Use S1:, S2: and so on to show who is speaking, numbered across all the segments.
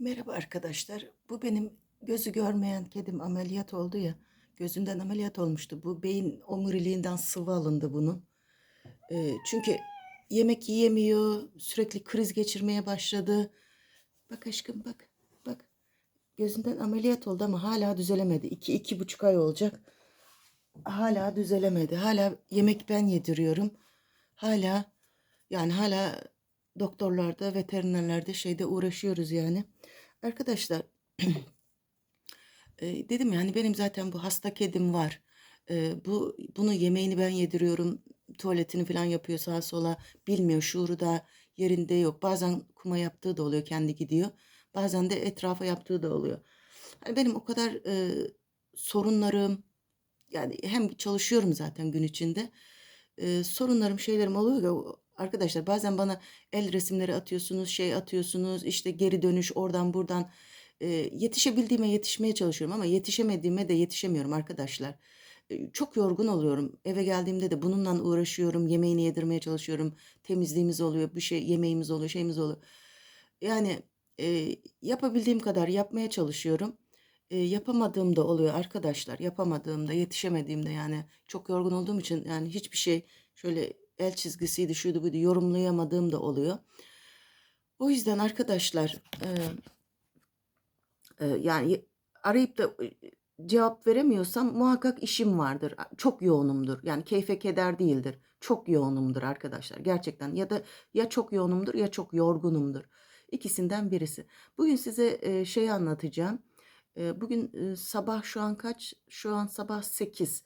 S1: Merhaba arkadaşlar. Bu benim gözü görmeyen kedim ameliyat oldu ya. Gözünden ameliyat olmuştu. Bu beyin omuriliğinden sıvı alındı bunun. Ee, çünkü yemek yiyemiyor. Sürekli kriz geçirmeye başladı. Bak aşkım bak. Bak. Gözünden ameliyat oldu ama hala düzelemedi. İki, iki buçuk ay olacak. Hala düzelemedi. Hala yemek ben yediriyorum. Hala yani hala doktorlarda, veterinerlerde şeyde uğraşıyoruz yani. Arkadaşlar e, dedim yani benim zaten bu hasta kedim var. E, bu bunu yemeğini ben yediriyorum. Tuvaletini falan yapıyor sağa sola. Bilmiyor şuuru da yerinde yok. Bazen kuma yaptığı da oluyor kendi gidiyor. Bazen de etrafa yaptığı da oluyor. Hani benim o kadar e, sorunlarım yani hem çalışıyorum zaten gün içinde. E, sorunlarım şeylerim oluyor ya arkadaşlar bazen bana el resimleri atıyorsunuz şey atıyorsunuz işte geri dönüş oradan buradan e, yetişebildiğime yetişmeye çalışıyorum ama yetişemediğime de yetişemiyorum arkadaşlar. E, çok yorgun oluyorum. Eve geldiğimde de bununla uğraşıyorum. Yemeğini yedirmeye çalışıyorum. Temizliğimiz oluyor. Bir şey yemeğimiz oluyor, şeyimiz oluyor. Yani e, yapabildiğim kadar yapmaya çalışıyorum. E, yapamadığım da oluyor arkadaşlar. Yapamadığımda, yetişemediğimde yani çok yorgun olduğum için yani hiçbir şey şöyle el çizgisiydi, şuydu buydu yorumlayamadığım da oluyor. O yüzden arkadaşlar e, e, yani arayıp da e, cevap veremiyorsam muhakkak işim vardır. Çok yoğunumdur. Yani keyfe keder değildir. Çok yoğunumdur arkadaşlar. Gerçekten ya da ya çok yoğunumdur ya çok yorgunumdur. İkisinden birisi. Bugün size e, şey anlatacağım. E, bugün e, sabah şu an kaç? Şu an sabah 8.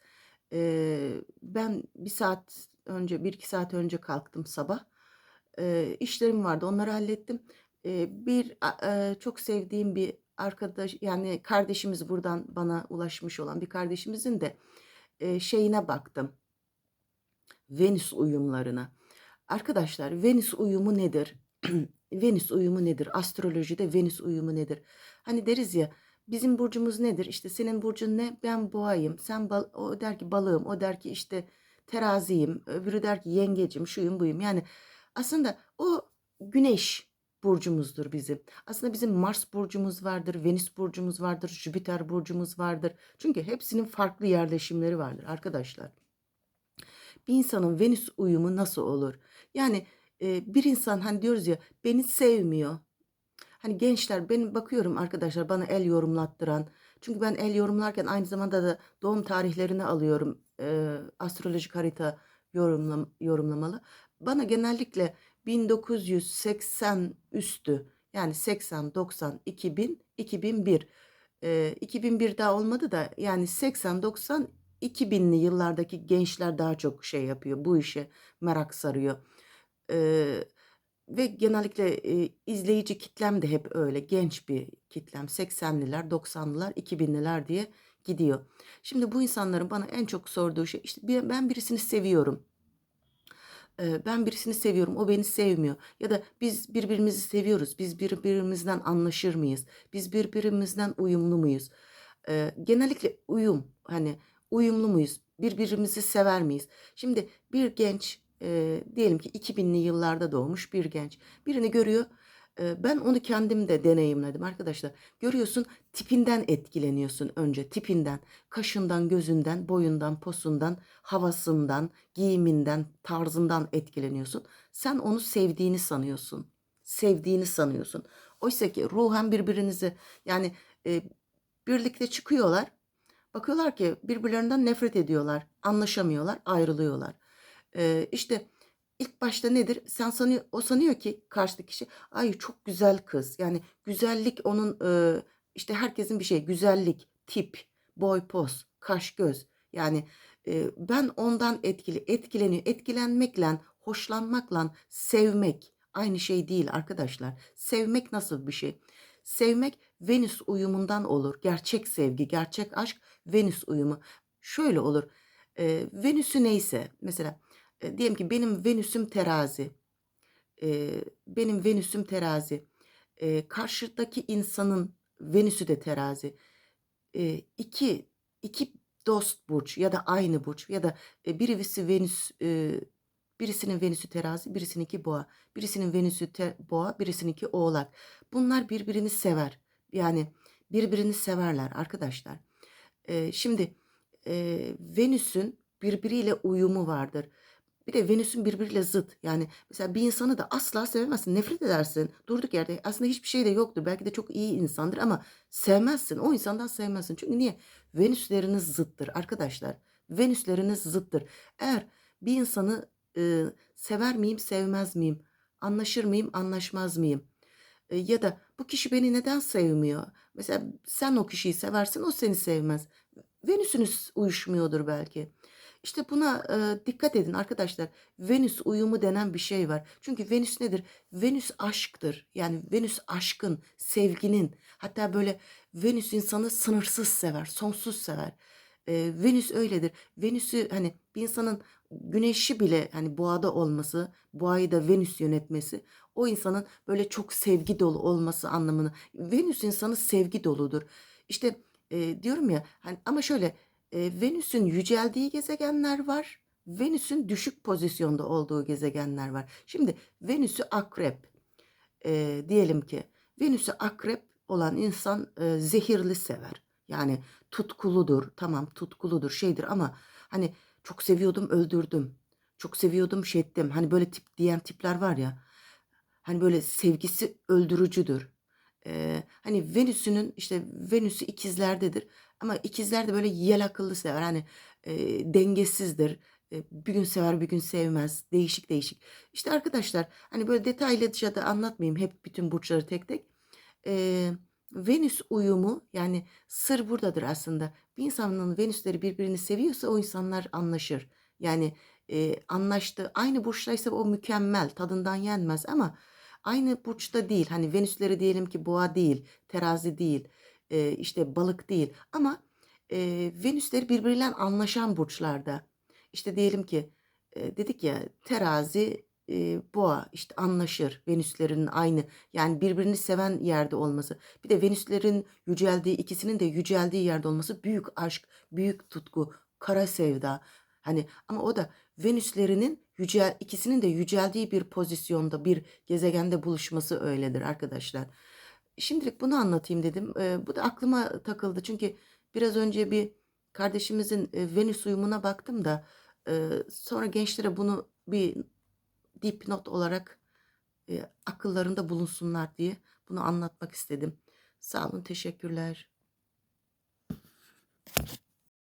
S1: E, ben bir saat önce, bir iki saat önce kalktım sabah. E, işlerim vardı. Onları hallettim. E, bir e, çok sevdiğim bir arkadaş yani kardeşimiz buradan bana ulaşmış olan bir kardeşimizin de e, şeyine baktım. Venüs uyumlarına. Arkadaşlar Venüs uyumu nedir? Venüs uyumu nedir? Astrolojide Venüs uyumu nedir? Hani deriz ya bizim burcumuz nedir? İşte senin burcun ne? Ben boğayım. Sen bal o der ki balığım. O der ki işte teraziyim. Öbürü der ki yengecim, şuyum buyum. Yani aslında o güneş burcumuzdur bizim. Aslında bizim Mars burcumuz vardır, Venüs burcumuz vardır, Jüpiter burcumuz vardır. Çünkü hepsinin farklı yerleşimleri vardır arkadaşlar. Bir insanın Venüs uyumu nasıl olur? Yani e, bir insan hani diyoruz ya beni sevmiyor. Hani gençler benim bakıyorum arkadaşlar bana el yorumlattıran. Çünkü ben el yorumlarken aynı zamanda da doğum tarihlerini alıyorum. E, astrolojik harita yorumlam yorumlamalı. Bana genellikle 1980 üstü yani 80, 90, 2000, 2001. E, 2001 daha olmadı da yani 80, 90, 2000'li yıllardaki gençler daha çok şey yapıyor. Bu işe merak sarıyor. E, ve genellikle e, izleyici kitlem de hep öyle genç bir kitlem. 80'liler, 90'lılar, 2000'liler diye gidiyor. Şimdi bu insanların bana en çok sorduğu şey işte ben birisini seviyorum ben birisini seviyorum, o beni sevmiyor. Ya da biz birbirimizi seviyoruz, biz birbirimizden anlaşır mıyız? Biz birbirimizden uyumlu muyuz? genellikle uyum, hani uyumlu muyuz? Birbirimizi sever miyiz? Şimdi bir genç, diyelim ki 2000'li yıllarda doğmuş bir genç, birini görüyor, ben onu kendim de deneyimledim arkadaşlar. Görüyorsun tipinden etkileniyorsun önce tipinden, kaşından, gözünden, boyundan, posundan, havasından, giyiminden, tarzından etkileniyorsun. Sen onu sevdiğini sanıyorsun. Sevdiğini sanıyorsun. Oysa ki ruhen birbirinizi yani e, birlikte çıkıyorlar. Bakıyorlar ki birbirlerinden nefret ediyorlar, anlaşamıyorlar, ayrılıyorlar. E, işte ilk başta nedir? Sen sanıyor, o sanıyor ki karşıdaki kişi ay çok güzel kız. Yani güzellik onun işte herkesin bir şey güzellik, tip, boy, poz, kaş, göz. Yani ben ondan etkili, etkileniyor. Etkilenmekle, hoşlanmakla sevmek aynı şey değil arkadaşlar. Sevmek nasıl bir şey? Sevmek Venüs uyumundan olur. Gerçek sevgi, gerçek aşk Venüs uyumu. Şöyle olur. Venüs'ü neyse mesela diyelim ki benim Venüs'üm terazi. Benim Venüs'üm terazi. Karşıdaki insanın Venüs'ü de terazi. E, iki, iki dost burç ya da aynı burç ya da e, birisi Venüs Birisinin Venüs'ü terazi, birisininki boğa. Birisinin Venüs'ü te- boğa, birisininki oğlak. Bunlar birbirini sever. Yani birbirini severler arkadaşlar. Şimdi Venüs'ün birbiriyle uyumu vardır. Bir de Venüs'ün birbiriyle zıt. Yani mesela bir insanı da asla sevemezsin. Nefret edersin. Durduk yerde aslında hiçbir şey de yoktur. Belki de çok iyi insandır ama sevmezsin. O insandan sevmezsin. Çünkü niye? Venüsleriniz zıttır arkadaşlar. Venüsleriniz zıttır. Eğer bir insanı e, sever miyim, sevmez miyim? Anlaşır mıyım, anlaşmaz mıyım? E, ya da bu kişi beni neden sevmiyor? Mesela sen o kişiyi seversin, o seni sevmez. Venüsünüz uyuşmuyordur belki. İşte buna e, dikkat edin arkadaşlar. Venüs uyumu denen bir şey var. Çünkü Venüs nedir? Venüs aşktır. Yani Venüs aşkın, sevginin. Hatta böyle Venüs insanı sınırsız sever, sonsuz sever. E, Venüs öyledir. Venüs'ü hani bir insanın güneşi bile hani boğada olması, boğayı da Venüs yönetmesi o insanın böyle çok sevgi dolu olması anlamını. Venüs insanı sevgi doludur. İşte e, diyorum ya hani ama şöyle e, Venüs'ün yüceldiği gezegenler var. Venüs'ün düşük pozisyonda olduğu gezegenler var. Şimdi Venüs'ü akrep e, diyelim ki Venüs'ü akrep olan insan e, zehirli sever. Yani tutkuludur. Tamam tutkuludur şeydir ama hani çok seviyordum öldürdüm. Çok seviyordum şey ettim. Hani böyle tip diyen tipler var ya. Hani böyle sevgisi öldürücüdür. Ee, hani Venüs'ünün işte Venüs'ü ikizlerdedir. Ama ikizler de böyle yel akıllı sever. Hani e, dengesizdir. E, bir gün sever bir gün sevmez. Değişik değişik. İşte arkadaşlar hani böyle detaylıca da anlatmayayım hep bütün burçları tek tek. Ee, Venüs uyumu yani sır buradadır aslında. Bir insanın Venüsleri birbirini seviyorsa o insanlar anlaşır. Yani e, anlaştı. Aynı burçtaysa o mükemmel, tadından yenmez ama aynı burçta değil. Hani Venüsleri diyelim ki boğa değil, terazi değil, e, işte balık değil. Ama e, Venüsleri birbiriyle anlaşan burçlarda. İşte diyelim ki e, dedik ya terazi, e, boğa işte anlaşır. Venüslerin aynı yani birbirini seven yerde olması. Bir de Venüslerin yüceldiği ikisinin de yüceldiği yerde olması büyük aşk, büyük tutku, kara sevda. Hani ama o da Venüslerinin yücel ikisinin de yüceldiği bir pozisyonda bir gezegende buluşması öyledir arkadaşlar. Şimdilik bunu anlatayım dedim. Ee, bu da aklıma takıldı çünkü biraz önce bir kardeşimizin e, Venüs uyumuna baktım da e, sonra gençlere bunu bir dipnot olarak e, akıllarında bulunsunlar diye bunu anlatmak istedim. Sağ olun, teşekkürler.